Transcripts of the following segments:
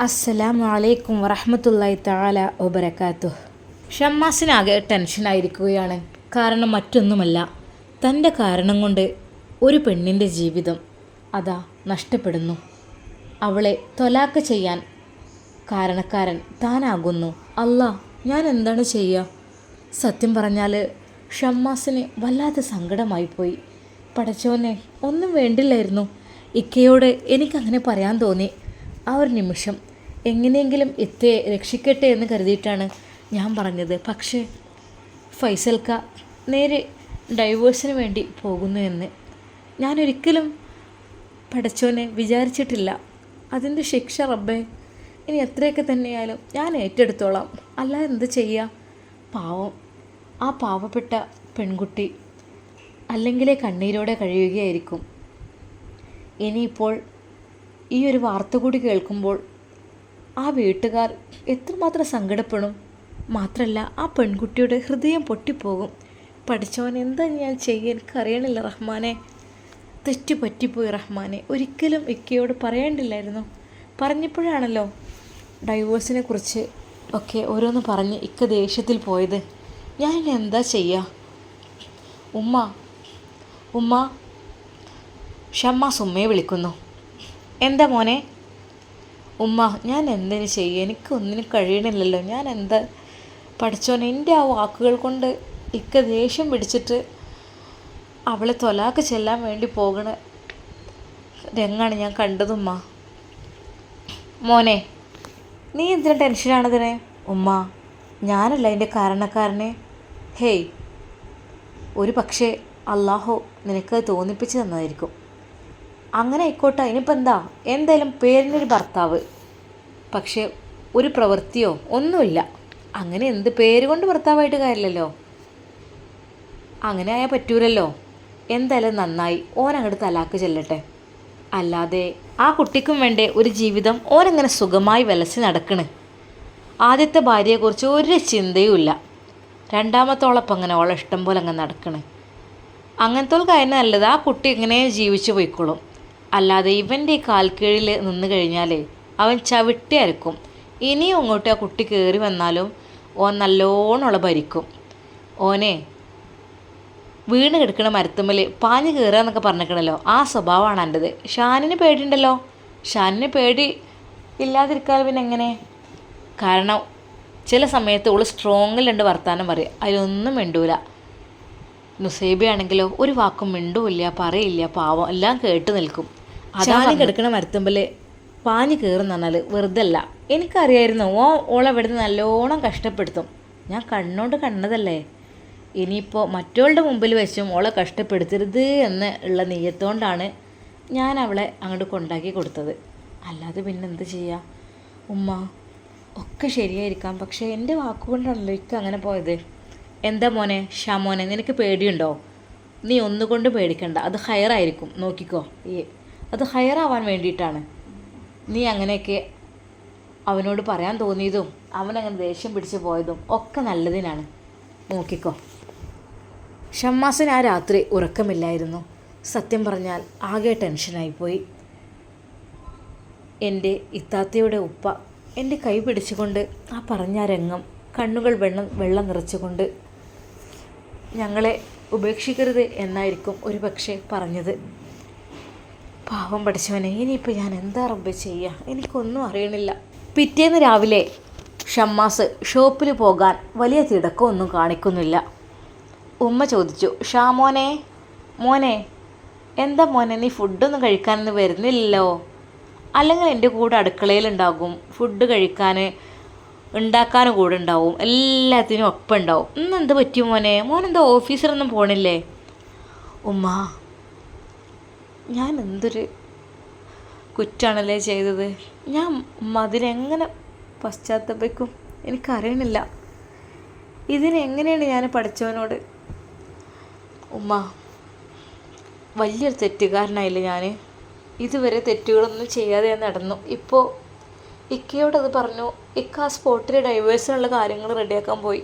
അസ്സലാമു അലൈക്കും വറഹമത്തല്ലായി താല ഒബരക്കാത്തു ഷമ്മാസിനാകെ ടെൻഷനായിരിക്കുകയാണ് കാരണം മറ്റൊന്നുമല്ല തന്റെ കാരണം കൊണ്ട് ഒരു പെണ്ണിന്റെ ജീവിതം അതാ നഷ്ടപ്പെടുന്നു. അവളെ തൊലാക്ക് ചെയ്യാൻ കാരണക്കാരൻ താനാകുന്നു. അല്ല ഞാൻ എന്താണ് ചെയ്യുക സത്യം പറഞ്ഞാൽ ഷമ്മാസിന് വല്ലാത്ത സങ്കടമായിപ്പോയി പടച്ചോനെ ഒന്നും വേണ്ടില്ലായിരുന്നു. ഇക്കയോട് എനിക്കങ്ങനെ പറയാൻ തോന്നി. ആ ഒരു നിമിഷം എങ്ങനെയെങ്കിലും ഇത്തയെ രക്ഷിക്കട്ടെ എന്ന് കരുതിയിട്ടാണ് ഞാൻ പറഞ്ഞത്. പക്ഷേ ഫൈസൽക്ക നേരെ ഡൈവേഴ്സിന് വേണ്ടി പോകുന്നു എന്ന്. ഞാനൊരിക്കലും പടച്ചോനെ വിചാരിച്ചിട്ടില്ല. അതിന്റെ ശിക്ഷ റബ്ബേ ഇനി എത്രയൊക്കെ തന്നെയായാലും ഞാൻ ഏറ്റെടുത്തോളാം. അല്ല എന്ത് ചെയ്യുക പാവം. ആ പാവപ്പെട്ട പെൺകുട്ടി അല്ലെങ്കിലേ കണ്ണീരോടെ കഴിയുകയായിരിക്കും. ഇനിയിപ്പോൾ ഈ ഒരു വാർത്ത കൂടി കേൾക്കുമ്പോൾ ആ വീട്ടുകാർ എത്രമാത്രം സങ്കടപ്പെടും. മാത്രമല്ല ആ പെൺകുട്ടിയുടെ ഹൃദയം പൊട്ടിപ്പോകും. പഠിച്ചവൻ എന്താ ഞാൻ ചെയ്യുക? എനിക്കറിയണില്ല റഹ്മാനെ. തെറ്റ് പറ്റിപ്പോയി റഹ്മാനെ. ഒരിക്കലും ഇക്കയോട് പറയേണ്ടില്ലായിരുന്നു. പറഞ്ഞപ്പോഴാണല്ലോ ഡൈവോഴ്സിനെ കുറിച്ച് ഒക്കെ ഓരോന്ന് പറഞ്ഞ് ഇക്ക ദേഷ്യത്തിൽ പോയത്. ഞാൻ എന്താ ചെയ്യുക ഉമ്മ ഉമ്മ ഷമ്മ സുമ്മയെ വിളിക്കുന്നു. എന്താ മോനെ? ഉമ്മ ഞാൻ എന്തിനു ചെയ്യും? എനിക്കൊന്നിനും കഴിയണില്ലല്ലോ. ഞാൻ എന്താ പഠിച്ചോനെ? എന്റെ ആ വാക്കുകൾ കൊണ്ട് ഇക്ക ദേഷ്യം പിടിച്ചിട്ട് അവളെ തൊലാക്ക് ചെല്ലാൻ വേണ്ടി പോകണ രംഗാണ് ഞാൻ കണ്ടതുമ്മ മോനെ നീ എന്തിനാ ടെൻഷനാണതിനെ ഉമ്മ ഞാനല്ല അതിന്റെ കാരണക്കാരനെ. ഹേയ് ഒരു പക്ഷേ അള്ളാഹു നിനക്ക് തോന്നിപ്പിച്ച് തന്നതായിരിക്കും. അങ്ങനെ ആയിക്കോട്ടെ. ഇനിയിപ്പോൾ എന്താ? എന്തായാലും പേരിനൊരു ഭർത്താവ്. പക്ഷേ ഒരു പ്രവൃത്തിയോ ഒന്നുമില്ല. അങ്ങനെ എന്ത് പേര് കൊണ്ട് ഭർത്താവായിട്ട് കാര്യമില്ലല്ലോ. അങ്ങനെ ആയാൽ പറ്റൂലല്ലോ. എന്തായാലും നന്നായി. ഓൻ അങ്ങോട്ട് തലാക്ക് ചെല്ലട്ടെ. അല്ലാതെ ആ കുട്ടിക്കും വേണ്ടേ ഒരു ജീവിതം ഓനങ്ങനെ സുഖമായി വിലസി നടക്കണ്. ആദ്യത്തെ ഭാര്യയെക്കുറിച്ച് ഒരു ചിന്തയുമില്ല രണ്ടാമത്തോളപ്പം അങ്ങനെ ഓളെ ഇഷ്ടം പോലെ അങ്ങ് നടക്കണ്. അങ്ങനത്തെ കാര്യം നല്ലത് ആ കുട്ടി എങ്ങനെ ജീവിച്ചു പോയിക്കോളും. അല്ലാതെ ഇവന്റെ കാൽക്കീഴിൽ നിന്ന് കഴിഞ്ഞാലേ അവൻ ചവിട്ടി അരക്കും. ഇനിയും അങ്ങോട്ട് ആ കുട്ടി കയറി വന്നാലും ഓൻ നല്ലോണമുള്ള ഭരിക്കും. ഓനെ വീണ് കിടക്കണ മരത്തുമ്മൽ പാഞ്ഞ് കയറുക എന്നൊക്കെ പറഞ്ഞിരിക്കണല്ലോ. ആ സ്വഭാവമാണ് എന്റെത് ഷാനിന് പേടിയുണ്ടല്ലോ. ഷാനിന് പേടി ഇല്ലാതിരിക്കാൻ പിന്നെ എങ്ങനെ? കാരണം ചില സമയത്ത് ഓൾ സ്ട്രോങ്ങിലുണ്ട് വർത്താനം പറയും. അതിലൊന്നും മിണ്ടൂല. നുസൈബയാണെങ്കിലോ ഒരു വാക്കും മിണ്ടൂല്ല പറയില്ല പാവം എല്ലാം കേട്ട് നിൽക്കും. അതാണ് കിടക്കണ മരത്തുമ്പൽ പാഞ്ഞ് കയറുന്ന പറഞ്ഞാൽ വെറുതെ അല്ല എനിക്കറിയായിരുന്നു ഓ ഓളെ ഇവിടുന്ന് നല്ലോണം കഷ്ടപ്പെടുത്തും. ഞാൻ കണ്ണോണ്ട് കണ്ടതല്ലേ? ഇനിയിപ്പോൾ മറ്റവളുടെ മുമ്പിൽ വെച്ചും ഓളെ കഷ്ടപ്പെടുത്തരുത് എന്ന് ഉള്ള നെയ്യത്തോണ്ടാണ് ഞാൻ അവളെ അങ്ങോട്ട് കൊണ്ടാക്കി കൊടുത്തത്. അല്ലാതെ പിന്നെ എന്ത് ചെയ്യുക ഉമ്മ ഒക്കെ ശരിയായിരിക്കാം. പക്ഷേ എന്റെ വാക്കുകൊണ്ടാണല്ലോ ഇക്ക അങ്ങനെ പോയത്. എന്താ മോനെ? ഷാ മോനെ നിനക്ക് പേടിയുണ്ടോ? നീ ഒന്നുകൊണ്ട് പേടിക്കണ്ട. അത് ഹയറായിരിക്കും. നോക്കിക്കോ. ഈ അത് ഹയറാവാൻ വേണ്ടിയിട്ടാണ്. നീ അങ്ങനെയൊക്കെ അവനോട് പറയാൻ തോന്നിയതും അവനങ്ങനെ ദേഷ്യം പിടിച്ച് പോയതും ഒക്കെ നല്ലതിനാണ്. നോക്കിക്കോ. ഷമ്മാസിന് ആ രാത്രി ഉറക്കമില്ലായിരുന്നു. സത്യം പറഞ്ഞാൽ ആകെ ടെൻഷനായിപ്പോയി. എന്റെ ഇത്താത്തയുടെ ഉപ്പ എന്റെ കൈ പിടിച്ചുകൊണ്ട് ആ പറഞ്ഞ രംഗം കണ്ണുകൾ വെള്ളം വെള്ളം നിറച്ചുകൊണ്ട് ഞങ്ങളെ ഉപേക്ഷിക്കരുത് എന്നായിരിക്കും ഒരു പക്ഷേ പറഞ്ഞത്. പാവം പഠിച്ചവനെ ഇനിയിപ്പോൾ ഞാൻ എന്താ റബ്ബ് ചെയ്യുക എനിക്കൊന്നും അറിയണില്ല. പിറ്റേന്ന് രാവിലെ ഷമ്മാസ് ഷോപ്പിൽ പോകാൻ വലിയ തിടക്കമൊന്നും കാണിക്കുന്നില്ല. ഉമ്മ ചോദിച്ചു ഷാ മോനെ എന്താ മോനെ നീ ഫുഡൊന്നും കഴിക്കാനൊന്നും വരുന്നില്ലല്ലോ? അല്ലെങ്കിൽ എന്റെ കൂടെ അടുക്കളയിലുണ്ടാകും ഫുഡ് കഴിക്കാൻ ഉണ്ടാക്കാനും കൂടെ ഉണ്ടാവും. എല്ലാത്തിനും ഒപ്പം ഉണ്ടാവും. ഇന്ന് എന്ത് പറ്റി മോനെ? മോനെന്താ ഓഫീസറൊന്നും പോണില്ലേ? ഉമ്മ ഞാൻ എന്തൊരു കുറ്റാണല്ലേ ചെയ്തത്? ഞാൻ മതിലെങ്ങനെ അതിനെങ്ങനെ പശ്ചാത്തപിക്കും? എനിക്കറിയണില്ല. ഇതിനെങ്ങനെയാണ് ഞാൻ പഠിച്ചവനോട്? ഉമ്മ വലിയൊരു തെറ്റുകാരനായില്ല ഞാൻ ഇതുവരെ തെറ്റുകളൊന്നും ചെയ്യാതെ ഞാൻ നടന്നു. ഇപ്പോൾ ഇക്കയോട് അത് പറഞ്ഞു. ഇക്ക ആ സ്പോട്ടിൽ ഡൈവേഴ്സിനുള്ള കാര്യങ്ങൾ റെഡിയാക്കാൻ പോയി.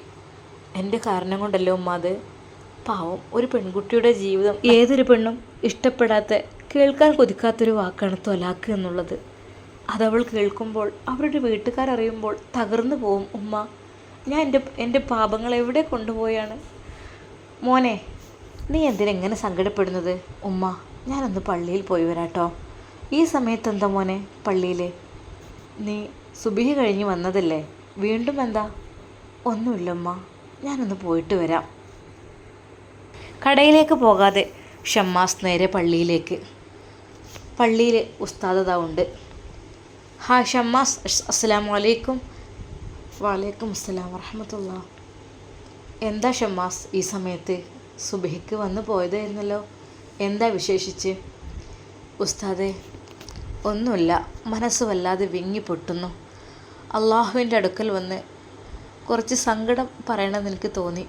എന്റെ കാരണം കൊണ്ടല്ലേ ഉമ്മ അത്? പാവം ഒരു പെൺകുട്ടിയുടെ ജീവിതം ഏതൊരു പെണ്ണും ഇഷ്ടപ്പെടാത്ത കേൾക്കാൻ കൊതിക്കാത്തൊരു വാക്കാണ് തൊലാക്ക് എന്നുള്ളത്. അതവൾ കേൾക്കുമ്പോൾ അവരുടെ വീട്ടുകാരറിയുമ്പോൾ തകർന്നു പോവും ഉമ്മ ഞാൻ എന്റെ എന്റെ പാപങ്ങൾ എവിടെ കൊണ്ടുപോയാണ്? മോനെ നീ എന്തിനെങ്ങനെ സങ്കടപ്പെടുന്നത്? ഉമ്മ ഞാനൊന്ന് പള്ളിയിൽ പോയി വരാട്ടോ. ഈ സമയത്ത് എന്താ മോനെ പള്ളിയിൽ നീ സുബിഹി കഴിഞ്ഞ് വന്നതല്ലേ? വീണ്ടും എന്താ? ഒന്നുമില്ല ഉമ്മ. ഞാനൊന്ന് പോയിട്ട് വരാം. കടയിലേക്ക് പോകാതെ ഷമ്മാസ് നേരെ പള്ളിയിലേക്ക്. പള്ളിയിൽ ഉസ്താദത ഉണ്ട്. ഹാ ഷമ്മാസ് അസ്സലാം വലൈക്കും വാലൈക്കും അസ്സലാം വറഹമത്തുള്ള. എന്താ ഷമ്മാസ് ഈ സമയത്ത് സുബഹിക്ക് വന്ന് പോയതായിരുന്നല്ലോ? എന്താ വിശേഷിച്ച്? ഉസ്താദെ ഒന്നുമില്ല. മനസ്സ് വല്ലാതെ വിങ്ങി പൊട്ടുന്നു. അള്ളാഹുവിന്റെ അടുക്കൽ വന്ന് കുറച്ച് സങ്കടം പറയണമെന്ന് എനിക്ക് തോന്നി.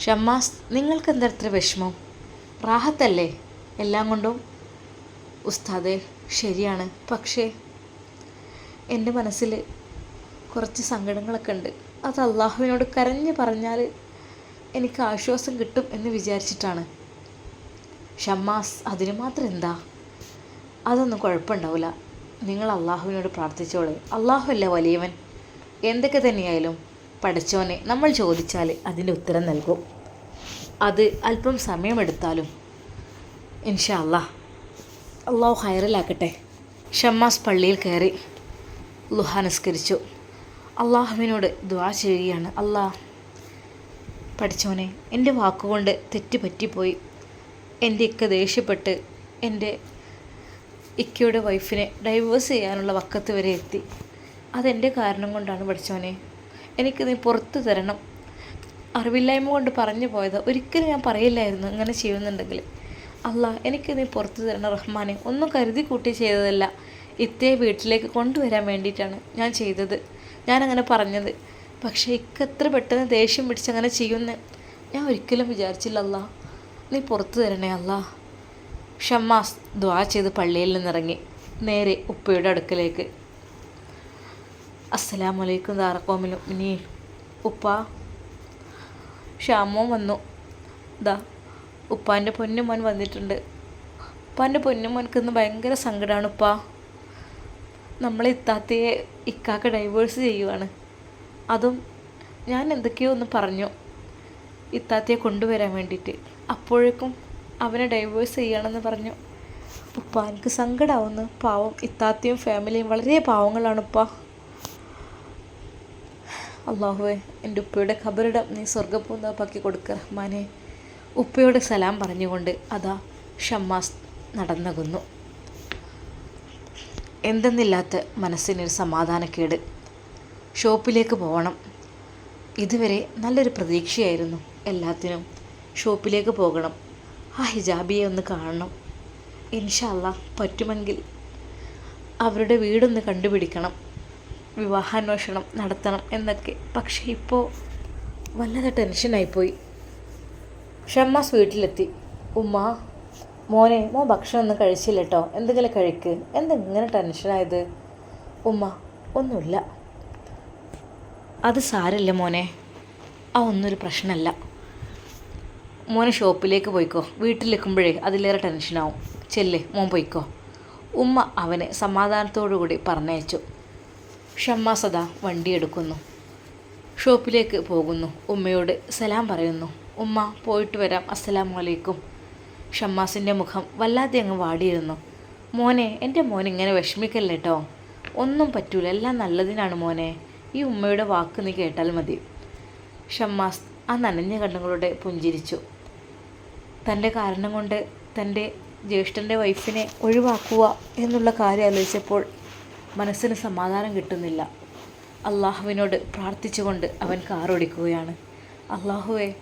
ഷമ്മാസ് നിങ്ങൾക്ക് ഇത്ര വിഷമം? റാഹത്തല്ലേ? എല്ലാം കൊണ്ടും? ഉസ്താദെ ശരിയാണ്. പക്ഷേ എന്റെ മനസ്സിൽ കുറച്ച് സങ്കടങ്ങളൊക്കെ ഉണ്ട്. അത് അള്ളാഹുവിനോട് കരഞ്ഞു പറഞ്ഞാൽ എനിക്ക് ആശ്വാസം കിട്ടും എന്ന് വിചാരിച്ചിട്ടാണ്. ഷമ്മാസ് അതിന് മാത്രം എന്താ? അതൊന്നും കുഴപ്പമുണ്ടാവില്ല. നിങ്ങൾ അള്ളാഹുവിനോട് പ്രാർത്ഥിച്ചോളൂ. അള്ളാഹു അല്ലേ വലിയവൻ? എന്തൊക്കെ തന്നെയായാലും. പഠിച്ചോനെ നമ്മൾ ചോദിച്ചാൽ അതിന്റെ ഉത്തരം നൽകും. അത് അല്പം സമയമെടുത്താലും ഇൻഷാ അല്ലാ അള്ളാഹു ഹൈറലാക്കട്ടെ ഷമ്മാസ് പള്ളിയിൽ കയറി ലുഹ നിസ്കരിച്ചു. അള്ളാഹുവിനോട് ദ്വാ ചെയ്യുകയാണ് അള്ളാ പഠിച്ചോനെ എന്റെ വാക്കുകൊണ്ട് തെറ്റ് പറ്റിപ്പോയി. എന്റെ ഇക്ക ദേഷ്യപ്പെട്ട് എന്റെ ഇക്കയുടെ വൈഫിനെ ഡൈവേഴ്സ് ചെയ്യാനുള്ള വക്കത്ത് വരെ എത്തി. അതെന്റെ കാരണം കൊണ്ടാണ് പഠിച്ചോനെ എനിക്ക് നീ പുറത്തു തരണം. അറിവില്ലായ്മ കൊണ്ട് പറഞ്ഞു പോയത് ഒരിക്കലും ഞാൻ പറയില്ലായിരുന്നു ഇങ്ങനെ ചെയ്യുന്നുണ്ടെങ്കിൽ. അല്ല എനിക്ക് നീ പുറത്തു തരണം റഹ്മാനെ. ഒന്നും കരുതി കൂട്ടി ചെയ്തതല്ല. ഇത്തേ വീട്ടിലേക്ക് കൊണ്ടുവരാൻ വേണ്ടിയിട്ടാണ് ഞാൻ ചെയ്തത്. ഞാനങ്ങനെ പറഞ്ഞത്. പക്ഷേ ഇക്ക് എത്ര പെട്ടെന്ന് ദേഷ്യം പിടിച്ച് അങ്ങനെ ചെയ്യുമെന്ന് ഞാൻ ഒരിക്കലും വിചാരിച്ചില്ല അല്ല നീ പുറത്തു തരണേ അല്ല ഷമ്മാസ് ദ്വാ ചെയ്ത് പള്ളിയിൽ നിന്നിറങ്ങി. നേരെ ഉപ്പയുടെ അടുക്കലേക്ക്. അസ്സലാമലൈക്കും ദാറക്കോമിലും. ഇനി ഉപ്പ ഷാമോൻ വന്നു. ദാ ഉപ്പാന്റെ പൊന്നുമോൻ വന്നിട്ടുണ്ട്. ഉപ്പാന്റെ പൊന്നുമോൻക്ക് ഇന്ന് ഭയങ്കര സങ്കടമാണ് ഉപ്പ. നമ്മളെ ഇത്താത്തയെ ഇക്കാക്ക ഡൈവേഴ്സ് ചെയ്യുവാണ്. അതും ഞാൻ എന്തൊക്കെയോ ഒന്ന് പറഞ്ഞു ഇത്താത്തയെ കൊണ്ടുവരാൻ വേണ്ടിയിട്ട്. അപ്പോഴേക്കും അവനെ ഡൈവേഴ്സ് ചെയ്യണമെന്ന് പറഞ്ഞു. ഉപ്പ എനിക്ക് സങ്കടമാവുന്നു പാവം ഇത്താത്തയും ഫാമിലിയും വളരെ പാവങ്ങളാണ് ഉപ്പ. അള്ളാഹുവെ എന്റെ ഉപ്പയുടെ ഖബറിടം നീ സ്വർഗപ്പൂന്താപ്പാക്കി കൊടുക്ക. റഹ്മാനെ ഉപ്പയോട് സലാം പറഞ്ഞുകൊണ്ട് അതാ ഷമ്മാസ് നടന്നകുന്നു. എന്തെന്നില്ലാത്ത മനസ്സിനൊരു സമാധാനക്കേട്. ഷോപ്പിലേക്ക് പോകണം ഇതുവരെ നല്ലൊരു പ്രതീക്ഷയായിരുന്നു എല്ലാത്തിനും. ഷോപ്പിലേക്ക് പോകണം. ആ ഹിജാബിയെ ഒന്ന് കാണണം. ഇൻഷല്ല പറ്റുമെങ്കിൽ അവരുടെ വീടൊന്ന് കണ്ടുപിടിക്കണം. വിവാഹാന്വേഷണം നടത്തണം എന്നൊക്കെ. പക്ഷേ ഇപ്പോൾ വല്ലാതെ ടെൻഷനായിപ്പോയി ഷമ്മാസ് വീട്ടിലെത്തി. ഉമ്മ മോനെ മോൻ ഭക്ഷണം ഒന്നും കഴിച്ചില്ല കേട്ടോ എന്തെങ്കിലും കഴിക്ക്. എന്തെങ്ങനെ ടെൻഷനായത് ഉമ്മ ഒന്നുമില്ല. അത് സാരല്ല മോനെ. ആ ഒന്നൊരു പ്രശ്നമല്ല. മോനെ ഷോപ്പിലേക്ക് പോയിക്കോ. വീട്ടിലെക്കുമ്പോഴേ അതിലേറെ ടെൻഷനാവും ചെല്ലേ മോൻ പോയിക്കോ. ഉമ്മ അവനെ സമാധാനത്തോടു കൂടി പറഞ്ഞയച്ചു. ഷമ്മാസദ വണ്ടി എടുക്കുന്നു. ഷോപ്പിലേക്ക് പോകുന്നു. ഉമ്മയോട് സലാം പറയുന്നു. ഉമ്മ പോയിട്ട് വരാം. അസ്സലാമു അലൈക്കും. ഷമ്മാസിന്റെ മുഖം വല്ലാതെ അങ്ങ് വാടിയിരുന്നു. മോനെ എന്റെ മോൻ ഇങ്ങനെ വിഷമിക്കല്ലേ കേട്ടോ ഒന്നും പറ്റൂല. എല്ലാം നല്ലതിനാണ് മോനെ. ഈ ഉമ്മയുടെ വാക്ക് നീ കേട്ടാൽ മതി. ഷമ്മാസ് ആ നനഞ്ഞ കണ്ണുകളോടെ പുഞ്ചിരിച്ചു. തന്റെ കാരണം കൊണ്ട് തന്റെ ജ്യേഷ്ഠന്റെ വൈഫിനെ ഒഴിവാക്കുക എന്നുള്ള കാര്യം ആലോചിച്ചപ്പോൾ മനസ്സിന് സമാധാനം കിട്ടുന്നില്ല. അള്ളാഹുവിനോട് പ്രാർത്ഥിച്ചുകൊണ്ട് അവൻ കാറോടിക്കുകയാണ്. അള്ളാഹുവേ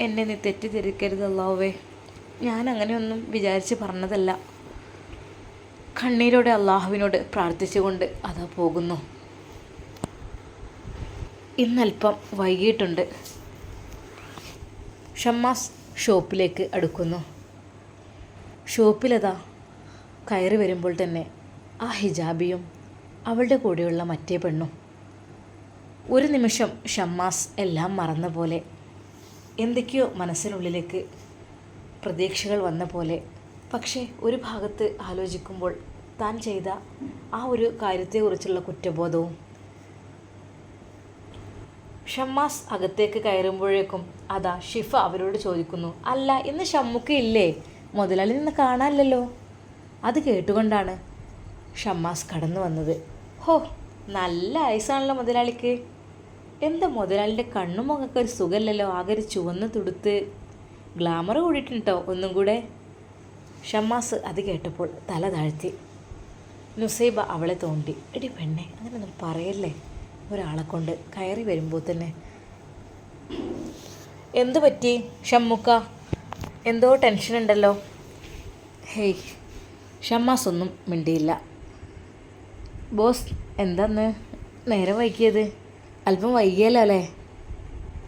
എന്നെ നീ തെറ്റിദ്ധരിക്കരുത് അള്ളാഹുവേ. ഞാൻ അങ്ങനെയൊന്നും വിചാരിച്ച് പറഞ്ഞതല്ല. കണ്ണീരോടെ അള്ളാഹുവിനോട് പ്രാർത്ഥിച്ചുകൊണ്ട് അതാ പോകുന്നു. ഇന്നല്പം വൈകിട്ടുണ്ട് ഷമ്മാസ് ഷോപ്പിലേക്ക് അടുക്കുന്നു. ഷോപ്പിലതാ കയറി വരുമ്പോൾ തന്നെ ആ ഹിജാബിയും അവളുടെ കൂടെയുള്ള മറ്റേ പെണ്ണും ഒരു നിമിഷം ഷമ്മാസ് എല്ലാം മറന്ന പോലെ എന്തൊക്കെയോ മനസ്സിനുള്ളിലേക്ക് പ്രതീക്ഷകൾ വന്ന പോലെ. പക്ഷേ ഒരു ഭാഗത്ത് ആലോചിക്കുമ്പോൾ താൻ ചെയ്ത ആ ഒരു കാര്യത്തെക്കുറിച്ചുള്ള കുറ്റബോധവും ഷമ്മാസ് അകത്തേക്ക് കയറുമ്പോഴേക്കും അതാ ഷിഫ അവരോട് ചോദിക്കുന്നു അല്ല ഇന്ന് ഷമ്മുക്ക് ഇല്ലേ? മുതലാളി നിന്ന് കാണാനില്ലല്ലോ. അത് കേട്ടുകൊണ്ടാണ് ഷമ്മാസ് കടന്നു വന്നത്. ഹോ നല്ല ഐസാണല്ലോ മുതലാളിക്ക്. എന്താ മുതലാളിന്റെ കണ്ണും മുഖമൊക്കെ ഒരു സുഖമല്ലല്ലോ ആകെ ഒരു ചുവന്ന് തുടുത്ത്. ഗ്ലാമർ കൂടിയിട്ടുണ്ടോ ഒന്നും കൂടെ? ഷമ്മാസ് അത് കേട്ടപ്പോൾ തല താഴ്ത്തി. നുസൈബ അവളെ തോണ്ടി എടി പെണ്ണെ അങ്ങനെയൊന്നും പറയല്ലേ? ഒരാളെ കൊണ്ട് കയറി വരുമ്പോൾ തന്നെ. എന്തു പറ്റി ഷമ്മുക്ക? എന്തോ ടെൻഷൻ ഉണ്ടല്ലോ ഹേയ് ഷമ്മാസ് ഒന്നും മിണ്ടിയില്ല. ബോസ് എന്താന്ന്? നേരെ വൈകിയത്. അല്പം വൈകിയല്ലോ അല്ലേ?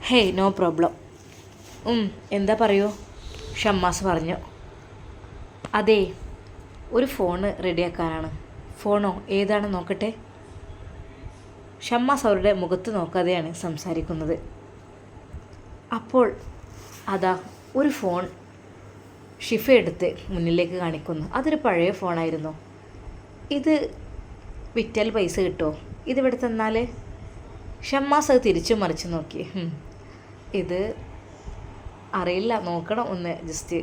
Hey no problem. ഉം എന്താ പറയൂ? ഷമ്മാസ് പറഞ്ഞു. അതെ ഒരു ഫോണ് റെഡിയാക്കാനാണ്. ഫോണോ ഏതാണ് നോക്കട്ടെ? ഷമ്മാസ് അവരുടെ മുഖത്ത് നോക്കാതെയാണ് സംസാരിക്കുന്നത്. അപ്പോൾ അതാ ഒരു ഫോൺ ഷിഫ എടുത്ത് മുന്നിലേക്ക് കാണിക്കുന്നു. അതൊരു പഴയ ഫോണായിരുന്നു. ഇത് വിറ്റാൽ പൈസ കിട്ടുമോ ഇതിവിടെ തന്നാൽ ഷമ്മാസ് അത് തിരിച്ചു മറിച്ച് നോക്കി. ഇത് അറിയില്ല. നോക്കണം ഒന്ന്. ജസ്റ്റ്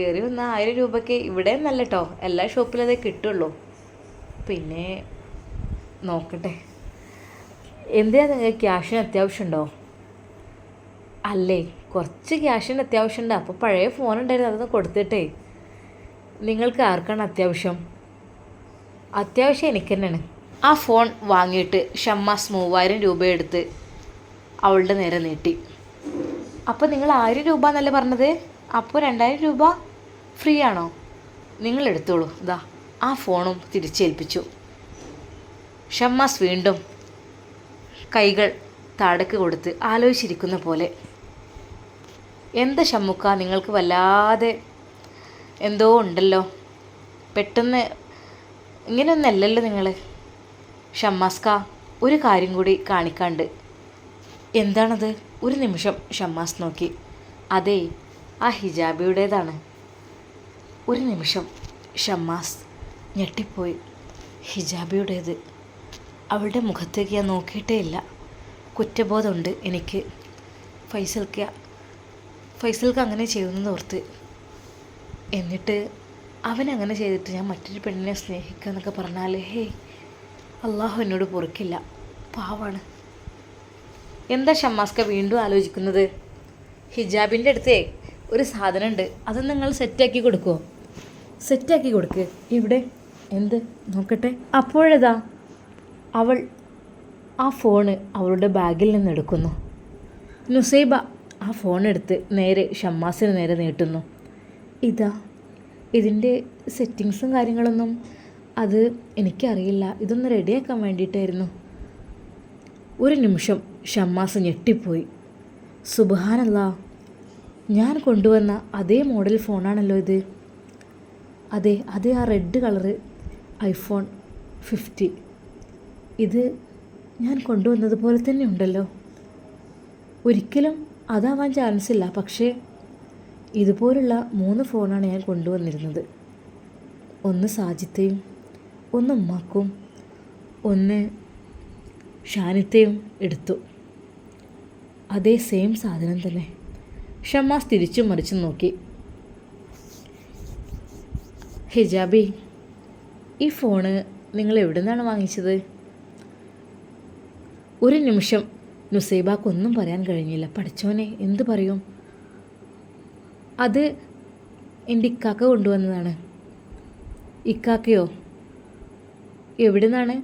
ഏറി വന്ന ആയിരം രൂപയ്ക്ക് ഇവിടെ നല്ല കേട്ടോ എല്ലാ ഷോപ്പിലും അതേ കിട്ടുള്ളൂ. പിന്നെ നോക്കട്ടെ. എന്തിനാ നിങ്ങൾക്ക് ക്യാഷിന് അത്യാവശ്യമുണ്ടോ അല്ലേ കുറച്ച് ക്യാഷിന് അത്യാവശ്യമുണ്ട് അപ്പോൾ പഴയ ഫോൺ ഉണ്ടായിരുന്നു. അതൊന്ന് കൊടുത്തിട്ടേ. നിങ്ങൾക്ക് ആർക്കാണ് അത്യാവശ്യം? അത്യാവശ്യം എനിക്ക് തന്നെയാണ് ആ ഫോൺ വാങ്ങിയിട്ട് ഷമ്മാസ് മൂവായിരം രൂപ എടുത്ത് അവളുടെ നേരെ നീട്ടി. അപ്പോൾ നിങ്ങൾ ആയിരം രൂപ എന്നല്ലേ പറഞ്ഞത്? അപ്പോൾ രണ്ടായിരം രൂപ ഫ്രീ ആണോ നിങ്ങൾ എടുത്തോളൂ. ഇതാ ആ ഫോണും തിരിച്ചേൽപ്പിച്ചു. ഷമ്മാസ് വീണ്ടും കൈകൾ താടക്ക് കൊടുത്ത് ആലോചിച്ചിരിക്കുന്ന പോലെ. എന്ത് ഷമ്മുക്ക നിങ്ങൾക്ക് വല്ലാതെ എന്തോ ഉണ്ടല്ലോ. പെട്ടെന്ന് ഇങ്ങനെയൊന്നല്ലല്ലോ നിങ്ങൾ ഷമ്മാസ്ക ഒരു കാര്യം കൂടി കാണിക്കാണ്ട്. എന്താണത്? ഒരു നിമിഷം ഷമ്മാസ് നോക്കി. അതെ ആ ഹിജാബിയുടേതാണ്. ഒരു നിമിഷം ഷമ്മാസ് ഞെട്ടിപ്പോയി. ഹിജാബിയുടേത്. അവളുടെ മുഖത്തേക്ക് ഞാൻ നോക്കിയിട്ടേ ഇല്ല. കുറ്റബോധമുണ്ട് എനിക്ക്. ഫൈസൽക്ക് ഫൈസൽക്ക് അങ്ങനെ ചെയ്യുന്നത് ഓർത്ത് എന്നിട്ട് അവൻ അങ്ങനെ ചെയ്തിട്ട് ഞാൻ മറ്റൊരു പെണ്ണിനെ സ്നേഹിക്കുക എന്നൊക്കെ പറഞ്ഞാൽ ഹേ അള്ളാഹു എന്നോട് പൊറുക്കില്ല. പാവാണ്. എന്താ ഷമ്മാസ്ക വീണ്ടും ആലോചിക്കുന്നത്? ഹിജാബിന്റെ അടുത്തേ ഒരു സാധനമുണ്ട് അത് നിങ്ങൾ സെറ്റാക്കി കൊടുക്കുമോ സെറ്റാക്കി കൊടുക്ക്. ഇവിടെ. എന്ത്? നോക്കട്ടെ. അപ്പോഴതാ? അവൾ ആ ഫോണ് അവളുടെ ബാഗിൽ നിന്ന് എടുക്കുന്നു. നുസൈബ ആ ഫോൺ എടുത്ത് നേരെ ഷമ്മാസിന് നേരെ നീട്ടുന്നു. ഇതാ. ഇതിന്റെ സെറ്റിങ്സും കാര്യങ്ങളൊന്നും അത് എനിക്കറിയില്ല. ഇതൊന്ന് റെഡിയാക്കാൻ വേണ്ടിയിട്ടായിരുന്നു. ഒരു നിമിഷം ഷമ്മാസ് ഞെട്ടിപ്പോയി. സുബാനല്ല ഞാൻ കൊണ്ടുവന്ന അതേ മോഡൽ ഫോണാണല്ലോ ഇത്. അതെ അതേ ആ റെഡ് കളറ് ഐഫോൺ ഫിഫ്റ്റി. ഇത് ഞാൻ കൊണ്ടുവന്നതുപോലെ തന്നെ ഉണ്ടല്ലോ. ഒരിക്കലും അതാവാൻ ചാൻസ് ഇല്ല. പക്ഷേ ഇതുപോലുള്ള മൂന്ന് ഫോണാണ് ഞാൻ കൊണ്ടുവന്നിരുന്നത്. ഒന്ന് സാജിത്തെയും ഒന്ന് ഉമ്മാക്കും. ഒന്ന് ഷാനിത്തെയും എടുത്തു. അതേ സെയിം സാധനം തന്നെ. ഷമ്മാസ് തിരിച്ചു മറിച്ചും നോക്കി. ഹിജാബി ഈ ഫോണ് നിങ്ങൾ എവിടെ നിന്നാണ് വാങ്ങിച്ചത്? ഒരു നിമിഷം നുസൈബാക്കൊന്നും പറയാൻ കഴിഞ്ഞില്ല. പഠിച്ചോനെ എന്ത് പറയും? അത് എന്റെ ഇക്കാക്ക കൊണ്ടുവന്നതാണ്. ഇക്കാക്കയോ? എവിടെ നിന്നാണ്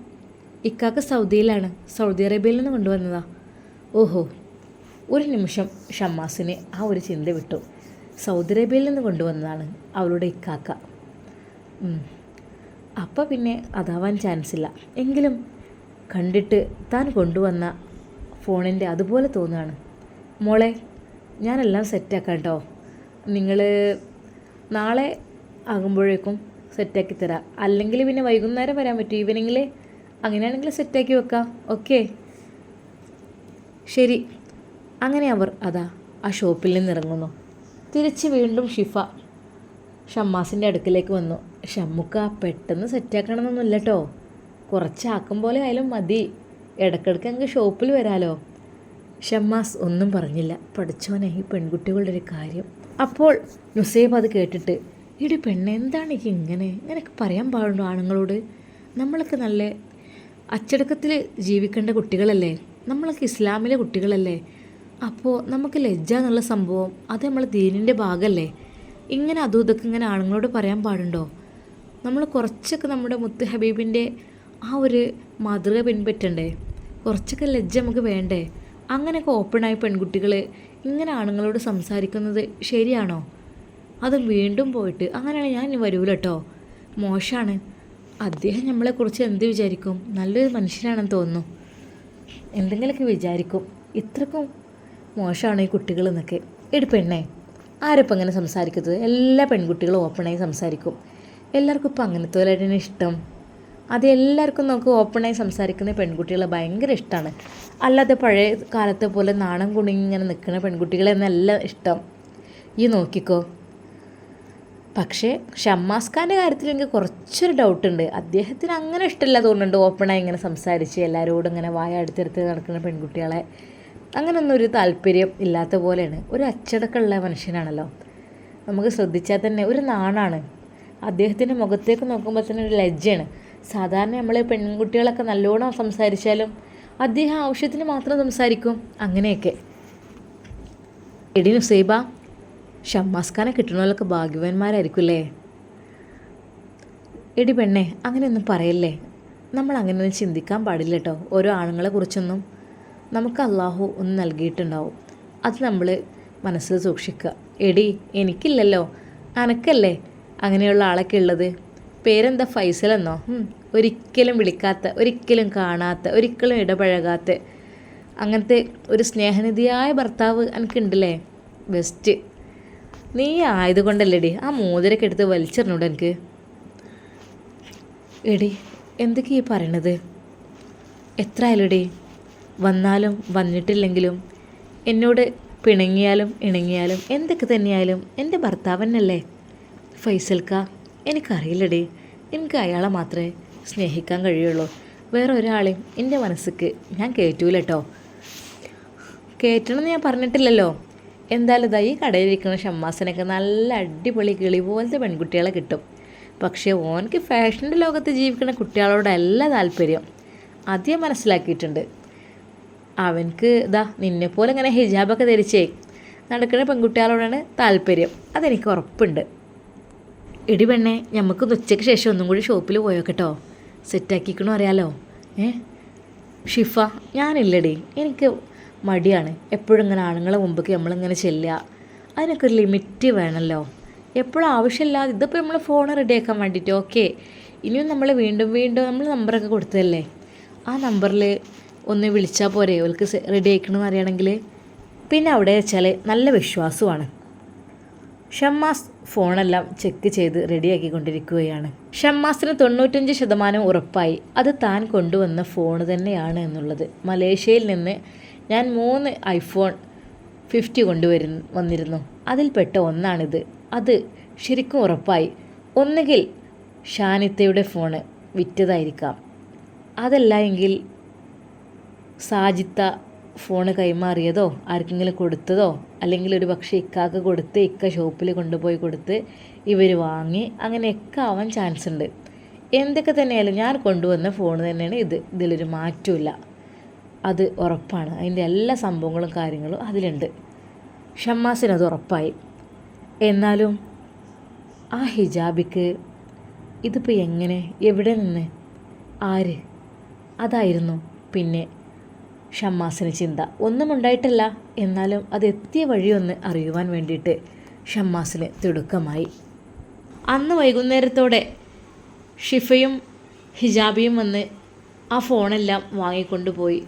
ഇക്കാക്ക സൗദിയിലാണ്. സൗദി അറേബ്യയിൽ നിന്ന് കൊണ്ടുവന്നതാ. ഓഹോ. ഒരു നിമിഷം ഷമ്മാസിന് ആ ഒരു ചിന്ത വിട്ടു. സൗദി അറേബ്യയിൽ നിന്ന് കൊണ്ടുവന്നതാണ് അവളുടെ ഇക്കാക്ക. അപ്പം പിന്നെ അതാവാൻ ചാൻസ് ഇല്ല. എങ്കിലും കണ്ടിട്ട് താൻ കൊണ്ടുവന്ന ഫോണിന്റെ അതുപോലെ തോന്നുകയാണ്. മോളെ ഞാനെല്ലാം സെറ്റാക്കാം കേട്ടോ. നിങ്ങൾ നാളെ ആകുമ്പോഴേക്കും സെറ്റാക്കി തരാം. അല്ലെങ്കിൽ പിന്നെ വൈകുന്നേരം വരാൻ പറ്റും. ഈവനിങ്ങിൽ അങ്ങനെയാണെങ്കിൽ സെറ്റാക്കി വെക്കാം. ഓക്കെ ശരി. അങ്ങനെ അവർ അതാ ആ ഷോപ്പിൽ നിന്ന് ഇറങ്ങുന്നു. തിരിച്ച് വീണ്ടും ഷിഫ ഷമ്മാസിന്റെ അടുക്കിലേക്ക് വന്നു. ഷമ്മുക്ക പെട്ടെന്ന് സെറ്റാക്കണമെന്നൊന്നുമില്ല കേട്ടോ കുറച്ചാക്കും പോലെ ആയാലും മതി. ഇടയ്ക്കിടയ്ക്ക് അങ്ങ് ഷോപ്പിൽ വരാലോ. ഷമ്മാസ് ഒന്നും പറഞ്ഞില്ല. പഠിച്ചോനെ ഈ പെൺകുട്ടികളുടെ ഒരു കാര്യം. അപ്പോൾ നുസൈബ് അത് കേട്ടിട്ട് ഇടി പെണ്ണ് എന്താണ് ഈ ഇങ്ങനെ? ഇങ്ങനെയൊക്കെ പറയാൻ പാടുണ്ടോ ആണുങ്ങളോട്? നമ്മളൊക്കെ നല്ല അച്ചടക്കത്തിൽ ജീവിക്കേണ്ട കുട്ടികളല്ലേ? നമ്മളൊക്കെ ഇസ്ലാമിലെ കുട്ടികളല്ലേ? അപ്പോൾ നമുക്ക് ലജ്ജ എന്നുള്ള സംഭവം അത് നമ്മളെ ദീനിന്റെ ഭാഗമല്ലേ ഇങ്ങനെ അതും ഇതൊക്കെ ഇങ്ങനെ ആണുങ്ങളോട് പറയാൻ പാടുണ്ടോ? നമ്മൾ കുറച്ചൊക്കെ നമ്മുടെ മുത്ത് ഹബീബിന്റെ ആ ഒരു മാതൃക പിൻപറ്റണ്ടേ? കുറച്ചൊക്കെ ലജ്ജ നമുക്ക് വേണ്ടേ? അങ്ങനെയൊക്കെ ഓപ്പണായി പെൺകുട്ടികൾ ഇങ്ങനെ ആണുങ്ങളോട് സംസാരിക്കുന്നത് ശരിയാണോ? അത് വീണ്ടും പോയിട്ട് അങ്ങനെയാണ് ഞാൻ വരൂല കേട്ടോ മോശമാണ് അദ്ദേഹം നമ്മളെക്കുറിച്ച് എന്ത് വിചാരിക്കും? നല്ലൊരു മനുഷ്യനാണെന്ന് തോന്നുന്നു. എന്തെങ്കിലുമൊക്കെ വിചാരിക്കും. ഇത്രക്കും മോശമാണ് ഈ കുട്ടികൾ എന്നൊക്കെ. എടി പെണ്ണേ ആരപ്പം അങ്ങനെ സംസാരിക്കുന്നത് എല്ലാ പെൺകുട്ടികളും ഓപ്പണായി സംസാരിക്കും. എല്ലാവർക്കും ഇപ്പോൾ അങ്ങനത്തെ പോലെയാണ് ഇഷ്ടം. അത് എല്ലാവർക്കും നമുക്ക് ഓപ്പണായി സംസാരിക്കുന്ന പെൺകുട്ടികളെ ഭയങ്കര ഇഷ്ടമാണ് അല്ലാതെ പഴയ കാലത്തെ പോലെ നാണം കുണുങ്ങി ഇങ്ങനെ നിൽക്കുന്ന പെൺകുട്ടികളെ നല്ല ഇഷ്ടം. ഈ നോക്കിക്കോ. പക്ഷേ ഷമ്മാസ് ഖാന്റെ കാര്യത്തിൽ എനിക്ക് കുറച്ചൊരു ഡൗട്ടുണ്ട് അദ്ദേഹത്തിന് അങ്ങനെ ഇഷ്ടമില്ല തോന്നുന്നുണ്ട് ഓപ്പണായി ഇങ്ങനെ സംസാരിച്ച് എല്ലാവരോടും ഇങ്ങനെ വായ അടുത്തെടുത്ത് നടക്കുന്ന പെൺകുട്ടികളെ. അങ്ങനൊന്നും ഒരു താല്പര്യം ഇല്ലാത്ത പോലെയാണ്. ഒരു അച്ചടക്കമുള്ള മനുഷ്യനാണല്ലോ. നമുക്ക് ശ്രദ്ധിച്ചാൽ തന്നെ ഒരു നാണാണ്. അദ്ദേഹത്തിന്റെ മുഖത്തേക്ക് നോക്കുമ്പോൾ തന്നെ ഒരു ലജ്ജയാണ്. സാധാരണ നമ്മൾ പെൺകുട്ടികളൊക്കെ നല്ലോണം സംസാരിച്ചാലും അദ്ദേഹം ആവശ്യത്തിന് മാത്രം സംസാരിക്കും. അങ്ങനെയൊക്കെ. എടി നുസൈബ ഷമ്മാസ്ഖാനെ കിട്ടണവരൊക്കെ ഭാഗ്യവാന്മാരായിരിക്കും ഭാഗ്യവാന്മാരായിരിക്കുമല്ലേ എടി പെണ്ണെ അങ്ങനെയൊന്നും പറയല്ലേ? നമ്മൾ അങ്ങനെയൊന്നും ചിന്തിക്കാൻ പാടില്ല കേട്ടോ ഓരോ ആണുങ്ങളെ കുറിച്ചൊന്നും നമുക്ക് അള്ളാഹു ഒന്ന് നൽകിയിട്ടുണ്ടാവും. അത് നമ്മൾ മനസ്സിൽ സൂക്ഷിക്കുക എടി എനിക്കില്ലല്ലോ. അനക്കല്ലേ അങ്ങനെയുള്ള ആളൊക്കെ ഉള്ളത്? പേരെന്താ ഫൈസൽ എന്നോ ഒരിക്കലും വിളിക്കാത്ത ഒരിക്കലും കാണാത്ത ഒരിക്കലും ഇടപഴകാത്ത അങ്ങനത്തെ ഒരു സ്നേഹനിധിയായ ഭർത്താവ് എനിക്കുണ്ടല്ലേ ബെസ്റ്റ് നീ ആയതുകൊണ്ടല്ലേടി ആ മോതിരൊക്കെ എടുത്ത് വലിച്ചെറിഞ്ഞൂടെ എനിക്ക് എടി എന്തൊക്കെയാ ഈ പറയണത്? എത്ര ആയാലുടി വന്നാലും വന്നിട്ടില്ലെങ്കിലും എന്നോട് പിണങ്ങിയാലും ഇണങ്ങിയാലും എന്തൊക്കെ തന്നെയായാലും എന്റെ ഭർത്താവനല്ലേ ഫൈസൽക്ക. എനിക്കറിയില്ലടി. എനിക്ക് അയാളെ മാത്രമേ സ്നേഹിക്കാൻ കഴിയുള്ളൂ. വേറെ ഒരാളെയും എന്റെ മനസ്സിക്ക് ഞാൻ കയറ്റൂല കേട്ടോ കയറ്റണമെന്ന് ഞാൻ പറഞ്ഞിട്ടില്ലല്ലോ. എന്തായാലും ഇതാ ഈ കടയിലിരിക്കുന്ന ഷമ്മാസിനൊക്കെ നല്ല അടിപൊളി കിളി പോലത്തെ പെൺകുട്ടികളെ കിട്ടും. പക്ഷേ ഓനക്ക് ഫാഷന്റെ ലോകത്ത് ജീവിക്കുന്ന കുട്ടികളോടല്ല താല്പര്യം അത് മനസ്സിലാക്കിയിട്ടുണ്ട്. അവൻക്ക് ഇതാ നിന്നെപ്പോലെ ഇങ്ങനെ ഹിജാബൊക്കെ ധരിച്ചേ നടക്കുന്ന പെൺകുട്ടികളോടാണ് താല്പര്യം. അതെനിക്ക് ഉറപ്പുണ്ട്. എടി പെണ്ണേ ഞമ്മക്ക് ഉച്ചയ്ക്ക് ശേഷം ഒന്നും കൂടി ഷോപ്പിൽ പോയോ കേട്ടോ സെറ്റാക്കിക്കണോ അറിയാലോ. ഏ? ഷിഫ ഞാനില്ലടി. എനിക്ക് മടിയാണ്. എപ്പോഴും ഇങ്ങനെ ആണുങ്ങളെ മുമ്പേക്ക് നമ്മളിങ്ങനെ ചെല്ലുക. അതിനൊക്കെ ഒരു ലിമിറ്റ് വേണമല്ലോ എപ്പോഴും ആവശ്യമില്ലാതെ ഇതിപ്പോൾ നമ്മൾ ഫോൺ റെഡിയാക്കാൻ വേണ്ടിയിട്ട് ഓക്കെ ഇനിയും നമ്മൾ വീണ്ടും വീണ്ടും നമ്മൾ നമ്പറൊക്കെ കൊടുത്തതല്ലേ? ആ നമ്പറിൽ ഒന്ന് വിളിച്ചാൽ പോരെ ഓൾക്ക് റെഡി ആയിക്കണമെന്ന് അറിയണമെങ്കിൽ പിന്നെ അവിടെ വെച്ചാൽ നല്ല വിശ്വാസമാണ്. ഷമ്മാസ് ഫോണെല്ലാം ചെക്ക് ചെയ്ത് റെഡിയാക്കി കൊണ്ടിരിക്കുകയാണ് ഷമ്മാസിന് തൊണ്ണൂറ്റഞ്ച് ശതമാനം ഉറപ്പായി. അത് താൻ കൊണ്ടുവന്ന ഫോൺ തന്നെയാണ് എന്നുള്ളത്. മലേഷ്യയിൽ നിന്ന് ഞാൻ മൂന്ന് ഐഫോൺ ഫിഫ്റ്റി കൊണ്ടുവരു വന്നിരുന്നു. അതിൽപ്പെട്ട ഒന്നാണിത്. അത് ശരിക്കും ഉറപ്പായി. ഒന്നുകിൽ ഷാനിത്തയുടെ ഫോണ് വിറ്റതായിരിക്കാം. അതല്ല എങ്കിൽ സാജിത്ത ഫോണ് കൈമാറിയതോ ആർക്കെങ്കിലും കൊടുത്തതോ അല്ലെങ്കിൽ ഒരു പക്ഷേ ഇക്കാക്ക് കൊടുത്ത് ഇക്ക ഷോപ്പിൽ കൊണ്ടുപോയി കൊടുത്ത് ഇവർ വാങ്ങി അങ്ങനെയൊക്കെ ആവാൻ ചാൻസ് ഉണ്ട്. എന്തൊക്കെ തന്നെയായാലും ഞാൻ കൊണ്ടുവന്ന ഫോൺ തന്നെയാണ് ഇത്. ഇതിലൊരു മാറ്റമില്ല അത് ഉറപ്പാണ്. അതിന്റെ എല്ലാ സംഭവങ്ങളും കാര്യങ്ങളും അതിലുണ്ട്. ഷമ്മാസിന് അത് ഉറപ്പായി. എന്നാലും ആ ഹിജാബിക്ക് ഇതിപ്പോൾ എങ്ങനെ? എവിടെ നിന്ന്? ആര്? അതായിരുന്നു പിന്നെ ഷമ്മാസിന് ചിന്ത. ഒന്നും ഉണ്ടായിട്ടില്ല എന്നാലും അത് എത്തിയ വഴിയൊന്ന് അറിയുവാൻ വേണ്ടിയിട്ട് ഷമ്മാസിന് തിടുക്കമായി. അന്ന് വൈകുന്നേരത്തോടെ ഷിഫയും ഹിജാബിയും വന്ന് ആ ഫോണെല്ലാം വാങ്ങിക്കൊണ്ടുപോയി.